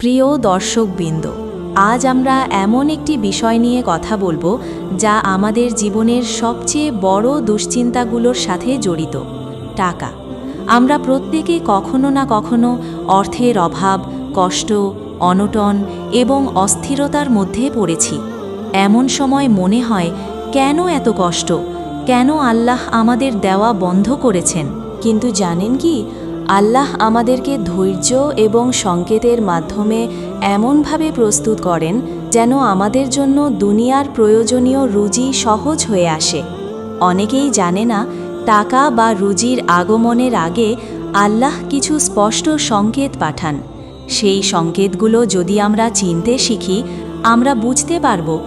প্রিয় দর্শকবৃন্দ, আজ আমরা এমন একটি বিষয় নিয়ে কথা বলব যা আমাদের জীবনের সবচেয়ে বড় দুশ্চিন্তাগুলোর সাথে জড়িত, টাকা। আমরা প্রত্যেকে কখনো না কখনো অর্থের অভাব, কষ্ট, অনটন এবং অস্থিরতার মধ্যে পড়েছি। এমন সময় মনে হয়, কেন এত কষ্ট? কেন আল্লাহ আমাদের দেওয়া বন্ধ করেছেন? কিন্তু জানেন কি? আল্লাহ আমাদেরকে ধৈর্য এবং সংকেতের মাধ্যমে এমনভাবে প্রস্তুত করেন যেন আমাদের জন্য দুনিয়ার প্রয়োজনীয় রুজি সহজ হয়ে আসে। অনেকেই জানে না, টাকা বা রুজির আগমনের আগে আল্লাহ কিছু স্পষ্ট সংকেত পাঠান। সেই সংকেতগুলো যদি আমরা চিনতে শিখি, আমরা বুঝতে পারব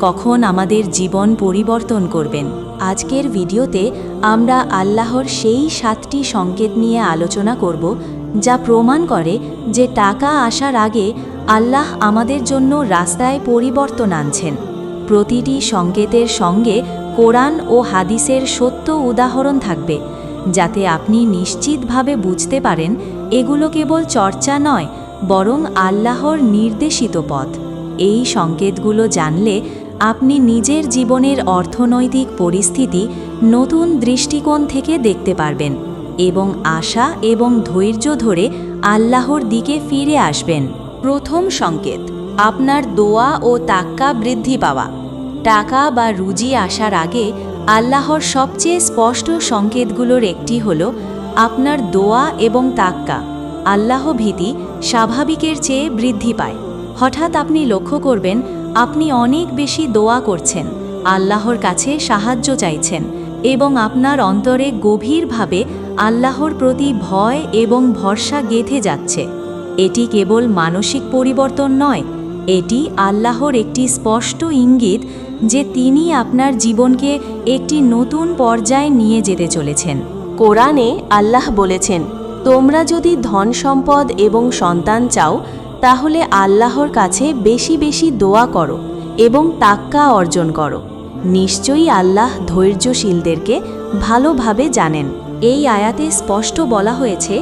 কখন আমাদের জীবন পরিবর্তন করবেন। আজকের ভিডিওতে আমরা আল্লাহর সেই সাতটি সংকেত নিয়ে আলোচনা করব, যা প্রমাণ করে যে টাকা আসার আগে আল্লাহ আমাদের জন্য রাস্তায় পরিবর্তন আনছেন। প্রতিটি সংকেতের সঙ্গে কোরআন ও হাদিসের সত্য উদাহরণ থাকবে, যাতে আপনি নিশ্চিতভাবে বুঝতে পারেন এগুলো কেবল চর্চা নয়, বরং আল্লাহর নির্দেশিত পথ। এই সংকেতগুলো জানলে আপনি নিজের জীবনের অর্থনৈতিক পরিস্থিতি নতুন দৃষ্টিকোণ থেকে দেখতে পারবেন এবং আশা এবং ধৈর্য ধরে আল্লাহর দিকে ফিরে আসবেন। প্রথম সংকেত, আপনার দোয়া ও তাক্কা বৃদ্ধি পাওয়া। টাকা বা রুজি আসার আগে আল্লাহর সবচেয়ে স্পষ্ট সংকেতগুলোর একটি হল আপনার দোয়া এবং তাক্কা। আল্লাহ ভীতি স্বাভাবিকের চেয়ে বৃদ্ধি পায়। হঠাৎ আপনি লক্ষ্য করবেন আপনি অনেক বেশি দোয়া করছেন, আল্লাহর কাছে সাহায্য চাইছেন এবং আপনার অন্তরে গভীরভাবে আল্লাহর প্রতি ভয় এবং ভরসা গেঁথে যাচ্ছে। এটি কেবল মানসিক পরিবর্তন নয়, এটি আল্লাহর একটি স্পষ্ট ইঙ্গিত যে তিনি আপনার জীবনকে একটি নতুন পর্যায়ে নিয়ে যেতে চলেছেন। কোরআনে আল্লাহ বলেছেন, তোমরা যদি ধন সম্পদ এবং সন্তান চাও তাহলে আল্লাহর কাছে বেশি বেশি দোয়া করো এবং তাক্কা অর্জন করো। নিশ্চয়ই আল্লাহ ধৈর্যশীলদেরকে ভালোভাবে জানেন। এই আয়াতে স্পষ্ট বলা হয়েছে,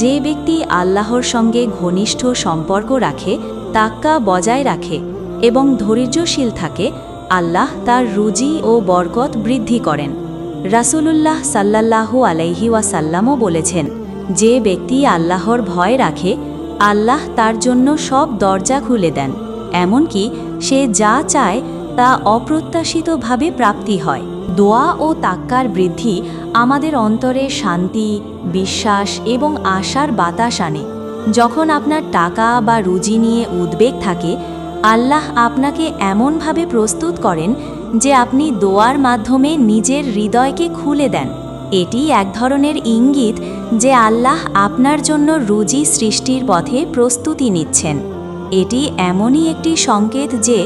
যে ব্যক্তি আল্লাহর সঙ্গে ঘনিষ্ঠ সম্পর্ক রাখে, তাক্কা বজায় রাখে এবং ধৈর্যশীল থাকে, আল্লাহ তার রুজি ও বরকত বৃদ্ধি করেন। রাসূলুল্লাহ সাল্লাল্লাহু আলাইহি ওয়াসাল্লামও বলেছেন, যে ব্যক্তি আল্লাহর ভয় রাখে আল্লাহ তার জন্য সব দরজা খুলে দেন, এমনকি সে যা চায় তা অপ্রত্যাশিতভাবে প্রাপ্তি হয়। দোয়া ও তাক্কার বৃদ্ধি আমাদের অন্তরে শান্তি, বিশ্বাস এবং আশার বাতাস আনে। যখন আপনার টাকা বা রুজি নিয়ে উদ্বেগ থাকে, আল্লাহ আপনাকে এমনভাবে প্রস্তুত করেন যে আপনি দোয়ার মাধ্যমে নিজের হৃদয়কে খুলে দেন। এটি এক ধরনের ইঙ্গিত যে আল্লাহ আপনার জন্য রুজি সৃষ্টির পথে প্রস্তুতি নিচ্ছেন। এটি এমনই একটি সংকেত যে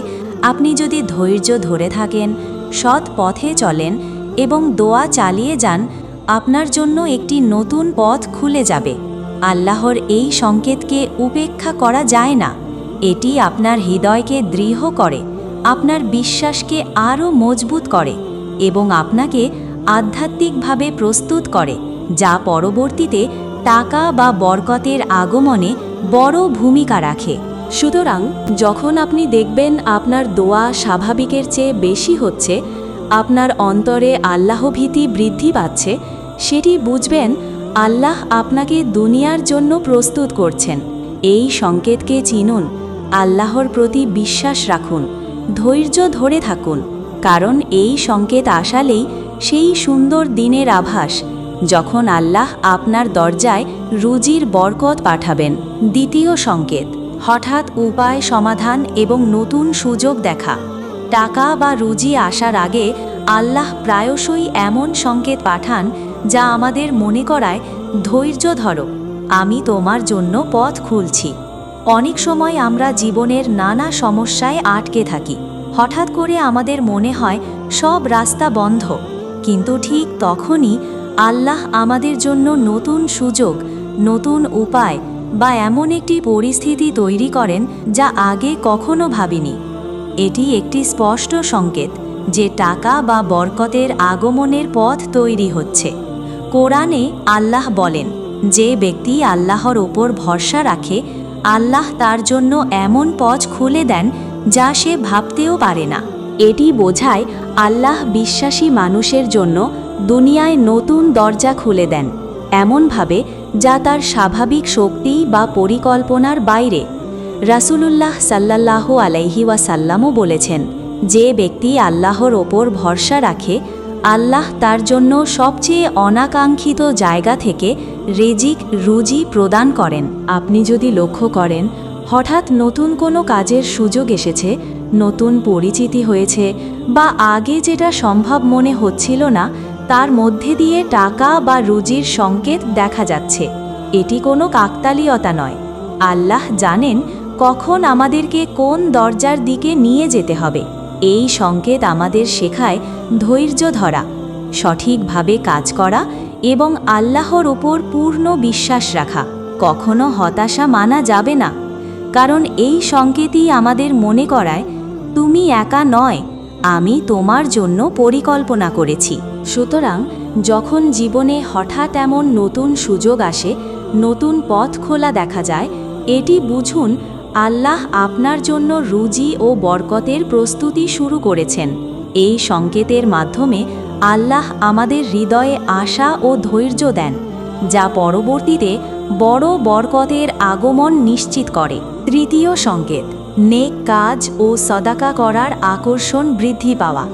আপনি যদি ধৈর্য ধরে থাকেন, সৎ পথে চলেন এবং দোয়া চালিয়ে যান, আপনার জন্য একটি নতুন পথ খুলে যাবে। আল্লাহর এই সংকেতকে উপেক্ষা করা যায় না। এটি আপনার হৃদয়কে দৃঢ় করে, আপনার বিশ্বাসকে আরও মজবুত করে এবং আপনাকে আধ্যাত্মিকভাবে প্রস্তুত করে, যা পরবর্তীতে টাকা বা বরকতের আগমনে বড় ভূমিকা রাখে। সুতরাং, যখন আপনি দেখবেন আপনার দোয়া স্বাভাবিকের চেয়ে বেশি হচ্ছে, আপনার অন্তরে আল্লাহভীতি বৃদ্ধি পাচ্ছে, সেটি বুঝবেন আল্লাহ আপনাকে দুনিয়ার জন্য প্রস্তুত করছেন। এই সংকেতকে চিনুন, আল্লাহর প্রতি বিশ্বাস রাখুন, ধৈর্য ধরে থাকুন, কারণ এই সংকেত আসালেই সেই সুন্দর দিনের আভাস, যখন আল্লাহ আপনার দরজায় রুজির বরকত পাঠাবেন। দ্বিতীয় সংকেত, হঠাৎ উপায় সমাধান এবং নতুন সুযোগ দেখা। টাকা বা রুজি আসার আগে আল্লাহ প্রায়শই এমন সংকেত পাঠান যা আমাদের মনে করায়, ধৈর্য ধরো, আমি তোমার জন্য পথ খুলছি। অনেক সময় আমরা জীবনের নানা সমস্যায় আটকে থাকি। হঠাৎ করে আমাদের মনে হয়, সব রাস্তা বন্ধ। কিন্তু ঠিক তখনই আল্লাহ আমাদের জন্য নতুন সুযোগ, নতুন উপায় বা এমন একটি পরিস্থিতি তৈরি করেন যা আগে কখনো ভাবিনি। এটি একটি স্পষ্ট সংকেত যে টাকা বা বরকতের আগমনের পথ তৈরি হচ্ছে। কোরআনে আল্লাহ বলেন, যে ব্যক্তি আল্লাহর ওপর ভরসা রাখে, আল্লাহ তার জন্য এমন পথ খুলে দেন যা সে ভাবতেও পারে না। এটি বোঝায় আল্লাহ বিশ্বাসী মানুষের জন্য দুনিয়ায় নতুন দরজা খুলে দেন, এমনভাবে যা তার স্বাভাবিক শক্তি বা পরিকল্পনার বাইরে। রাসূলুল্লাহ সাল্লাল্লাহু আলাইহি ওয়াসাল্লামও বলেছেন, যে ব্যক্তি আল্লাহর ওপর ভরসা রাখে, আল্লাহ তার জন্য সবচেয়ে অনাকাঙ্ক্ষিত জায়গা থেকে রেজিক, রুজি প্রদান করেন। আপনি যদি লক্ষ্য করেন হঠাৎ নতুন কোনো কাজের সুযোগ এসেছে, নতুন পরিচিতি হয়েছে, বা আগে যেটা সম্ভব মনে হচ্ছিল না, তার মধ্যে দিয়ে টাকা বা রুজির সংকেত দেখা যাচ্ছে। এটি কোনো কাকতালীয়তা নয়। আল্লাহ জানেন কখন আমাদেরকে কোন দরজার দিকে নিয়ে যেতে হবে। এই সংকেত আমাদের শেখায় ধৈর্য ধরা, সঠিকভাবে কাজ করা এবং আল্লাহর ওপর পূর্ণ বিশ্বাস রাখা। কখনো হতাশা মানা যাবে না। কারণ এই সংকেতই আমাদের মনে করায়, তুমি একা নয়, আমি তোমার জন্য পরিকল্পনা করেছি। সুতরাং, যখন জীবনে হঠাৎ এমন নতুন সুযোগ আসে, নতুন পথ খোলা দেখা যায়, এটি বুঝুন আল্লাহ আপনার জন্য রুজি ও বরকতের প্রস্তুতি শুরু করেছেন। এই সংকেতের মাধ্যমে আল্লাহ আমাদের হৃদয়ে আশা ও ধৈর্য দেন, যা পরবর্তীতে বড় বরকতের আগমন নিশ্চিত করে। তৃতীয় সংকেত নেক কাজ ও সদাকা করার আকর্ষণ বৃদ্ধি পাওয়া।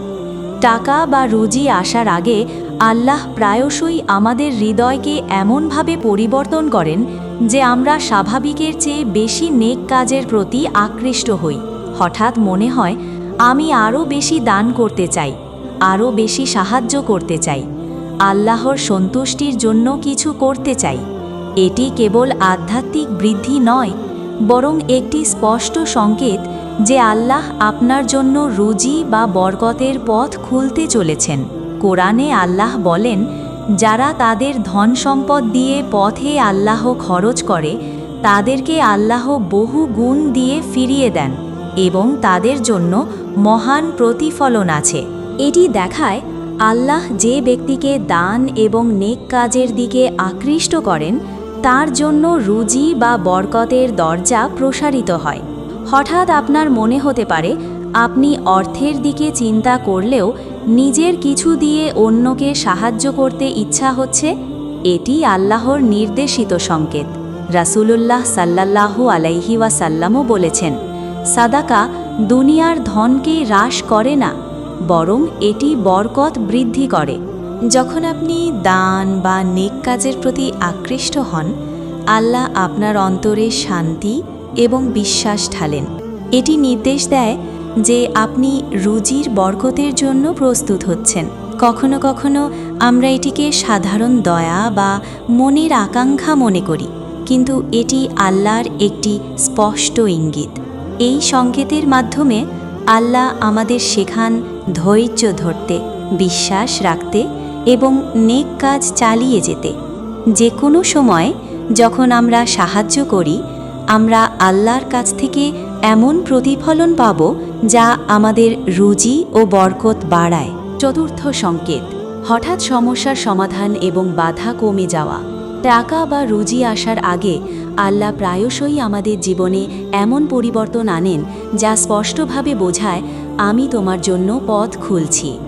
টাকা বা রুজি আসার আগে আল্লাহ প্রায়শই আমাদের হৃদয়কে এমনভাবে পরিবর্তন করেন যে আমরা স্বাভাবিকের চেয়ে বেশি নেক কাজের প্রতি আকৃষ্ট হই। হঠাৎ মনে হয়, আমি আরও বেশি দান করতে চাই, আরও বেশি সাহায্য করতে চাই, আল্লাহর সন্তুষ্টির জন্য কিছু করতে চাই। এটি কেবল আধ্যাত্মিক বৃদ্ধি নয় বরং একটি স্পষ্ট সংকেত যে আল্লাহ আপনার জন্য রুজি বা বরকতের পথ খুলতে চলেছেন। কোরআনে আল্লাহ বলেন, যারা তাদের ধন সম্পদ দিয়ে পথে আল্লাহ খরচ করে, তাদেরকে আল্লাহ বহু গুণ দিয়ে ফিরিয়ে দেন এবং তাদের জন্য মহান প্রতিফলন আছে। এটি দেখায়, আল্লাহ যে ব্যক্তিকে দান এবং নেক কাজের দিকে আকৃষ্ট করেন তার জন্য রুজি বা বরকতের দরজা প্রসারিত হয়। হঠাৎ আপনার মনে হতে পারে, আপনি অর্থের দিকে চিন্তা করলেও নিজের কিছু দিয়ে অন্যকে সাহায্য করতে ইচ্ছা হচ্ছে, এটি আল্লাহর নির্দেশিত সংকেত। রাসূলুল্লাহ সাল্লাল্লাহু আলাইহি ওয়াসাল্লামও বলেছেন, সাদাকা, দুনিয়ার ধনকে হ্রাস করে না, বরং এটি বরকত বৃদ্ধি করে। যখন আপনি দান বা নেক কাজের প্রতি আকৃষ্ট হন, আল্লাহ আপনার অন্তরে শান্তি এবং বিশ্বাস ঢালেন। এটি নির্দেশ দেয় যে আপনি রুজির বরকতের জন্য প্রস্তুত হচ্ছেন। কখনো কখনো আমরা এটিকে সাধারণ দয়া বা মনের আকাঙ্ক্ষা মনে করি, কিন্তু এটি আল্লাহর একটি স্পষ্ট ইঙ্গিত। এই সংকেতের মাধ্যমে আল্লাহ আমাদের শেখান ধৈর্য ধরতে, বিশ্বাস রাখতে এবং নেক কাজ চালিয়ে যেতে। যে কোনো সময় যখন আমরা সাহায্য করি, আমরা আল্লাহর কাছ থেকে এমন প্রতিফলন পাব যা আমাদের রুজি ও বরকত বাড়ায়। চতুর্থ সংকেত, হঠাৎ সমস্যার সমাধান এবং বাধা কমে যাওয়া। টাকা বা রুজি আসার আগে আল্লাহ প্রায়শই আমাদের জীবনে এমন পরিবর্তন আনেন যা স্পষ্টভাবে বোঝায়, আমি তোমার জন্য পথ খুলছি।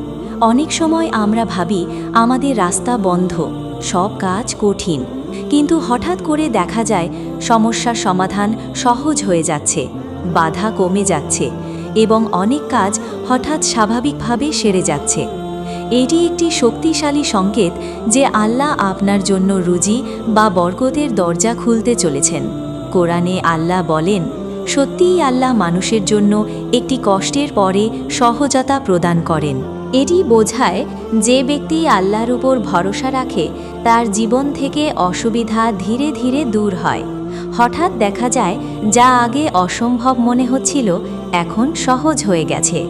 অনেক সময় আমরা ভাবি, আমাদের রাস্তা বন্ধ, সব কাজ কঠিন। কিন্তু হঠাৎ করে দেখা যায়, সমস্যার সমাধান সহজ হয়ে যাচ্ছে, বাধা কমে যাচ্ছে এবং অনেক কাজ হঠাৎ স্বাভাবিকভাবে সেরে যাচ্ছে। এটি একটি শক্তিশালী সংকেত যে আল্লাহ আপনার জন্য রুজি বা বরকতের দরজা খুলতে চলেছেন। কোরআনে আল্লাহ বলেন, সত্যিই আল্লাহ মানুষের জন্য একটি কষ্টের পরে সহজতা প্রদান করেন। এটি বোঝায় যে ব্যক্তি আল্লাহর উপর ভরসা রাখে, তার জীবন থেকে অসুবিধা ধীরে ধীরে দূর হয়। হঠাৎ দেখা যায়, যা আগে অসম্ভব মনে হচ্ছিল, এখন সহজ হয়ে গেছে।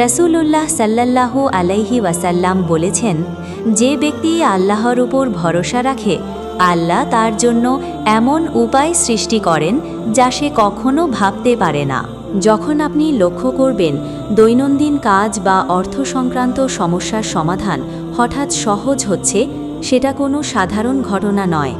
রসুল্লাহ সাল্লাল্লাহু আলাইহি ওয়াসাল্লাম বলেছেন, যে ব্যক্তি আল্লাহর উপর ভরসা রাখে, আল্লাহ তার জন্য এমন উপায় সৃষ্টি করেন যা সে কখনো ভাবতে পারে না। যখন আপনি লক্ষ্য করবেন দৈনন্দিন কাজ বা অর্থ সংক্রান্ত সমস্যার সমাধান হঠাৎ সহজ হচ্ছে, সেটা কোনো সাধারণ ঘটনা নয়।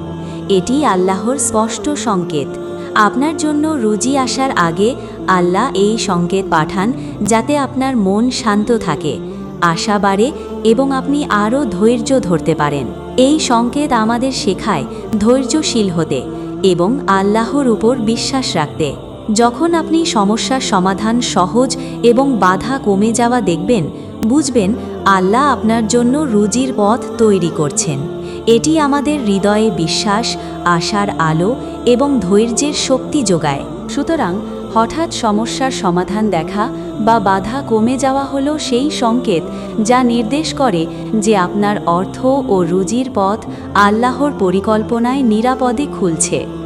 এটি আল্লাহর স্পষ্ট সংকেত। আপনার জন্য রুজি আসার আগে আল্লাহ এই সংকেত পাঠান যাতে আপনার মন শান্ত থাকে, আশা বাড়ে এবং আপনি আরও ধৈর্য ধরতে পারেন। এই সংকেত আমাদের শেখায় ধৈর্যশীল হতে এবং আল্লাহর উপর বিশ্বাস রাখতে। যখন আপনি সমস্যার সমাধান সহজ এবং বাধা কমে যাওয়া দেখবেন, বুঝবেন আল্লাহ আপনার জন্য রুজির পথ তৈরি করছেন। এটি আমাদের হৃদয়ে বিশ্বাস, আশার আলো এবং ধৈর্যের শক্তি যোগায়। সুতরাং হঠাৎ সমস্যার সমাধান দেখা বা বাধা কমে যাওয়া হলো সেই সংকেত যা নির্দেশ করে যে আপনার অর্থ ও রুজির পথ আল্লাহর পরিকল্পনায় নিরাপদে খুলছে।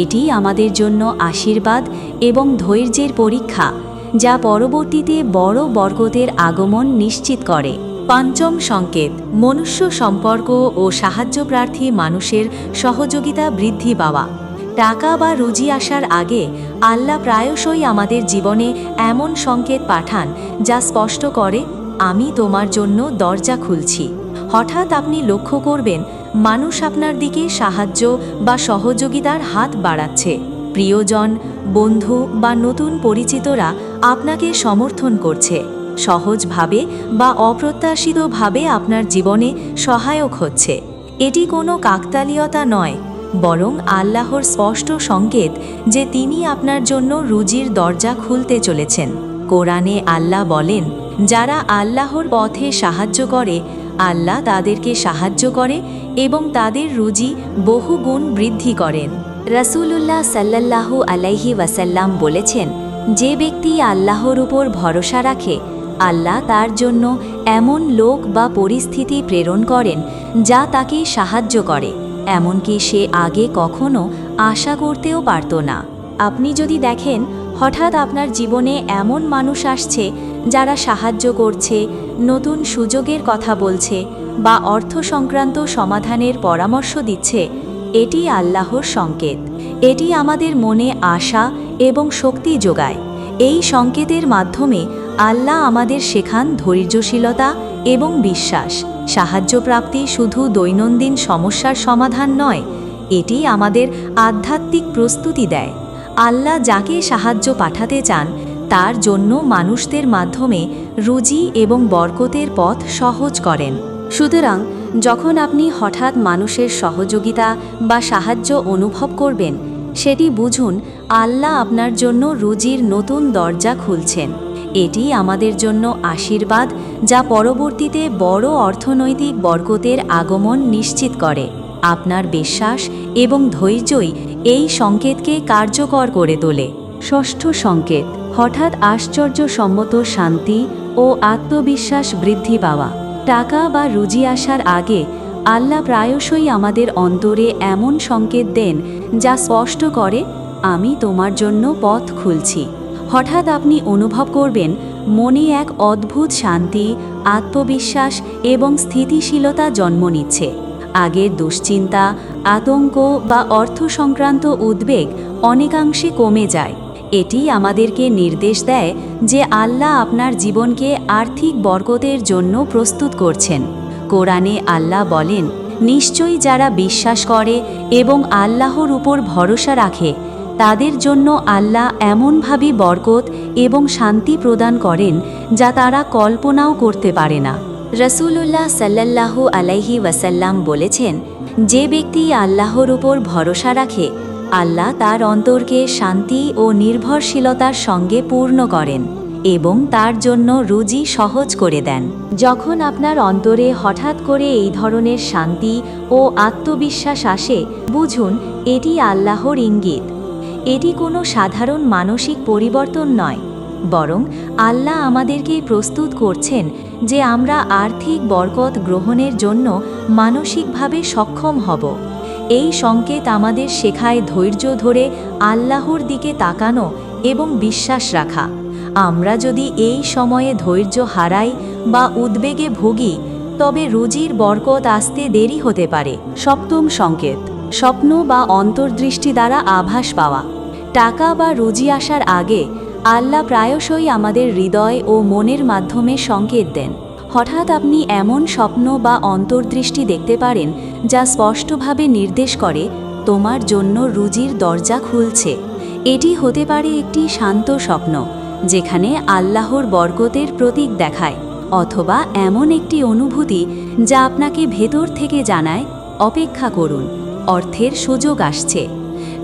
এটি আমাদের জন্য আশীর্বাদ এবং ধৈর্যের পরীক্ষা, যা পরবর্তীতে বড় বরকতের আগমন নিশ্চিত করে। পঞ্চম সংকেত, মনুষ্য সম্পর্ক ও সাহায্যপ্রার্থী মানুষের সহযোগিতা বৃদ্ধি পাওয়া। টাকা বা রুজি আসার আগে আল্লাহ প্রায়শই আমাদের জীবনে এমন সংকেত পাঠান, যা স্পষ্ট করে, আমি তোমার জন্য দরজা খুলছি। হঠাৎ আপনি লক্ষ্য করবেন মানুষ আপনার দিকে সাহায্য বা সহযোগিতার হাত বাড়াচ্ছে। প্রিয়জন, বন্ধু বা নতুন পরিচিতরা আপনাকে সমর্থন করছে। সহজভাবে বা অপ্রত্যাশিতভাবে আপনার জীবনে সহায়ক হচ্ছে। এটি কোনো কাকতালীয়তা নয়, বরং আল্লাহর স্পষ্ট সংকেত যে তিনি আপনার জন্য রুজির দরজা খুলতে চলেছেন। কোরআনে আল্লাহ বলেন, যারা আল্লাহর পথে সাহায্য করে, আল্লাহ তাদেরকে সাহায্য করে এবং তাদের রুজি বহুগুণ বৃদ্ধি করেন। রাসূলুল্লাহ সাল্লাল্লাহু আলাইহি ওয়াসাল্লাম বলেছেন, যে ব্যক্তি আল্লাহর উপর ভরসা রাখে, আল্লাহ তার জন্য এমন লোক বা পরিস্থিতি প্রেরণ করেন যা তাকে সাহায্য করে, এমনকি সে আগে কখনো আশা করতেও পারত না। আপনি যদি দেখেন, হঠাৎ আপনার জীবনে এমন মানুষ আসছে যারা সাহায্য করছে, নতুন সুযোগের কথা বলছে বা অর্থ সংক্রান্ত সমাধানের পরামর্শ দিচ্ছে, এটি আল্লাহর সংকেত। এটি আমাদের মনে আশা এবং শক্তি যোগায়। এই সংকেতের মাধ্যমে আল্লাহ আমাদের শেখান ধৈর্যশীলতা এবং বিশ্বাস। সাহায্যপ্রাপ্তি শুধু দৈনন্দিন সমস্যার সমাধান নয়, এটি আমাদের আধ্যাত্মিক প্রস্তুতি দেয়। আল্লাহ যাকে সাহায্য পাঠাতে চান তার জন্য মানুষদের মাধ্যমে রুজি এবং বরকতের পথ সহজ করেন। সুতরাং, যখন আপনি হঠাৎ মানুষের সহযোগিতা বা সাহায্য অনুভব করবেন, সেটি বুঝুন আল্লাহ আপনার জন্য রুজির নতুন দরজা খুলছেন। এটি আমাদের জন্য আশীর্বাদ, যা পরবর্তীতে বড় অর্থনৈতিক বরকতের আগমন নিশ্চিত করে। আপনার বিশ্বাস এবং ধৈর্যই এই সংকেতকে কার্যকর করে তোলে। ষষ্ঠ সংকেত হঠাৎ আশ্চর্যসম্মত শান্তি ও আত্মবিশ্বাস বৃদ্ধি পাওয়া। টাকা বা রুজি আসার আগে আল্লাহ প্রায়শই আমাদের অন্তরে এমন সংকেত দেন, যা স্পষ্ট করে, আমি তোমার জন্য পথ খুলছি। হঠাৎ আপনি অনুভব করবেন, মনে এক অদ্ভুত শান্তি, আত্মবিশ্বাস এবং স্থিতিশীলতা জন্ম নিচ্ছে। আগের দুশ্চিন্তা, আতঙ্ক বা অর্থ সংক্রান্ত উদ্বেগ অনেকাংশে কমে যায়। এটি আমাদেরকে নির্দেশ দেয় যে আল্লাহ আপনার জীবনকে আর্থিক বরকতের জন্য প্রস্তুত করছেন। কোরআনে আল্লাহ বলেন, নিশ্চয়ই যারা বিশ্বাস করে এবং আল্লাহর উপর ভরসা রাখে, তাদের জন্য আল্লাহ এমনভাবে বরকত এবং শান্তি প্রদান করেন যা তারা কল্পনাও করতে পারে না। রসুল্লাহ সাল্লাল্লাহু আলাইহি ওয়াসাল্লাম বলেছেন, যে ব্যক্তি আল্লাহর উপর ভরসা রাখে আল্লাহ তার অন্তরকে শান্তি ও নির্ভরশীলতার সঙ্গে পূর্ণ করেন এবং তার জন্য রুজি সহজ করে দেন। যখন আপনার অন্তরে হঠাৎ করে এই ধরনের শান্তি ও আত্মবিশ্বাস আসে, বুঝুন, এটি আল্লাহর ইঙ্গিত। এটি কোনো সাধারণ মানসিক পরিবর্তন নয়, বরং আল্লাহ আমাদেরকে প্রস্তুত করছেন যে আমরা আর্থিক বরকত গ্রহণের জন্য মানসিকভাবে সক্ষম হব। এই সংকেত আমাদের শেখায় ধৈর্য ধরে আল্লাহর দিকে তাকানো এবং বিশ্বাস রাখা। আমরা যদি এই সময়ে ধৈর্য হারাই বা উদ্বেগে ভুগি, তবে রুজির বরকত আসতে দেরি হতে পারে। সপ্তম সংকেত, স্বপ্ন বা অন্তর্দৃষ্টি দ্বারা আভাস পাওয়া। টাকা বা রুজি আসার আগে আল্লাহ প্রায়শই আমাদের হৃদয় ও মনের মাধ্যমে সংকেত দেন। হঠাৎ আপনি এমন স্বপ্ন বা অন্তর্দৃষ্টি দেখতে পারেন যা স্পষ্টভাবে নির্দেশ করে, তোমার জন্য রুজির দরজা খুলছে। এটি হতে পারে একটি শান্ত স্বপ্ন, যেখানে আল্লাহর বরকতের প্রতীক দেখায়, অথবা এমন একটি অনুভূতি যা আপনাকে ভেতর থেকে জানায়, অপেক্ষা করুন, অর্থের সুযোগ আসছে।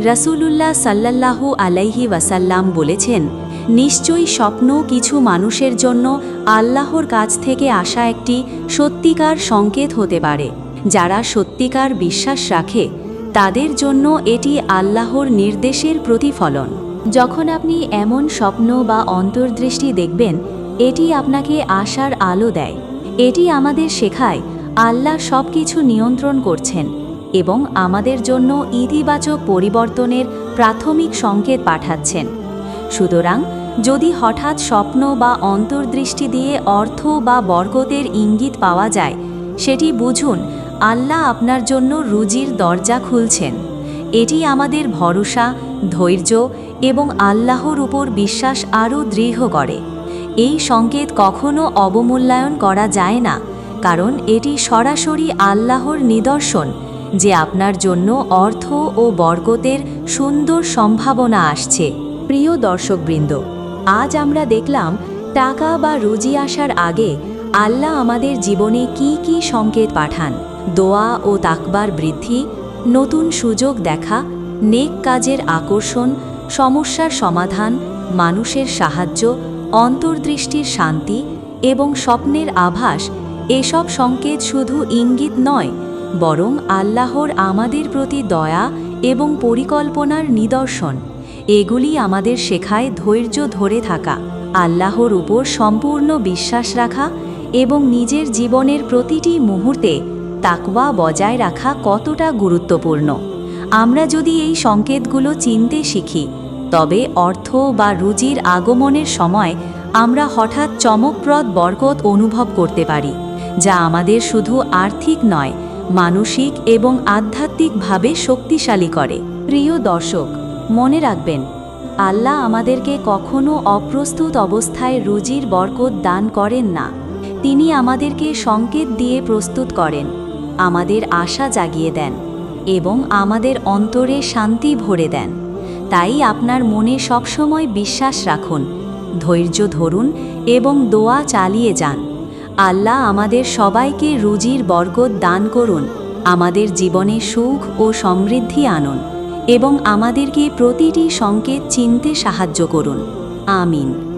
রাসূলুল্লাহ সাল্লাল্লাহু আলাইহি ওয়াসাল্লাম বলেছেন নিশ্চয়ই স্বপ্ন কিছু মানুষের জন্য আল্লাহর কাছ থেকে আসা একটি সত্যিকার সংকেত হতে পারে। যারা সত্যিকার বিশ্বাস রাখে, তাদের জন্য এটি আল্লাহর নির্দেশের প্রতিফলন। যখন আপনি এমন স্বপ্ন বা অন্তর্দৃষ্টি দেখবেন, এটি আপনাকে আশার আলো দেয়। এটি আমাদের শেখায়, আল্লাহ সব কিছু নিয়ন্ত্রণ করছেন এবং আমাদের জন্য ইতিবাচক পরিবর্তনের প্রাথমিক সংকেত পাঠাচ্ছেন। সুতরাং যদি হঠাৎ স্বপ্ন বা অন্তর্দৃষ্টি দিয়ে অর্থ বা বরকতের ইঙ্গিত পাওয়া যায়, সেটি বুঝুন, আল্লাহ আপনার জন্য রুজির দরজা খুলছেন। এটি আমাদের ভরসা, ধৈর্য এবং আল্লাহর উপর বিশ্বাস আরও দৃঢ় করে। এই সংকেত কখনো অবমূল্যায়ন করা যায় না, কারণ এটি সরাসরি আল্লাহর নিদর্শন, যে আপনার জন্য অর্থ ও বরকতের সুন্দর সম্ভাবনা আসছে। প্রিয় দর্শকবৃন্দ, আজ আমরা দেখলাম টাকা বা রুজি আসার আগে আল্লাহ আমাদের জীবনে কি কি সংকেত পাঠান। দোয়া ও তাকবার বৃদ্ধি, নতুন সুযোগ দেখা, নেক কাজের আকর্ষণ, সমস্যার সমাধান, মানুষের সাহায্য, অন্তর্দৃষ্টির শান্তি এবং স্বপ্নের আভাস, এসব সংকেত শুধু ইঙ্গিত নয়, বরং আল্লাহর আমাদের প্রতি দয়া এবং পরিকল্পনার নিদর্শন। এগুলি আমাদের শেখায় ধৈর্য ধরে থাকা, আল্লাহর উপর সম্পূর্ণ বিশ্বাস রাখা এবং নিজের জীবনের প্রতিটি মুহূর্তে তাকওয়া বজায় রাখা কতটা গুরুত্বপূর্ণ। আমরা যদি এই সংকেতগুলো চিনতে শিখি, তবে অর্থ বা রুজির আগমনের সময় আমরা হঠাৎ চমকপ্রদ বরকত অনুভব করতে পারি, যা আমাদের শুধু আর্থিক নয়, মানসিক এবং আধ্যাত্মিকভাবে শক্তিশালী করে। প্রিয় দর্শক মনে রাখবেন, আল্লাহ আমাদেরকে কখনো অপ্রস্তুত অবস্থায় রুজির বরকত দান করেন না। তিনি আমাদেরকে সংকেত দিয়ে প্রস্তুত করেন, আমাদের আশা জাগিয়ে দেন এবং আমাদের অন্তরে শান্তি ভরে দেন। তাই আপনার মনে সবসময় বিশ্বাস রাখুন, ধৈর্য ধরুন এবং দোয়া চালিয়ে যান। আল্লাহ আমাদের সবাইকে রুজির বরকত দান করুন, আমাদের জীবনে সুখ ও সমৃদ্ধি আনুন। এবং আমাদেরকে প্রতিটি সংকেত চিনতে সাহায্য করুন। আমিন।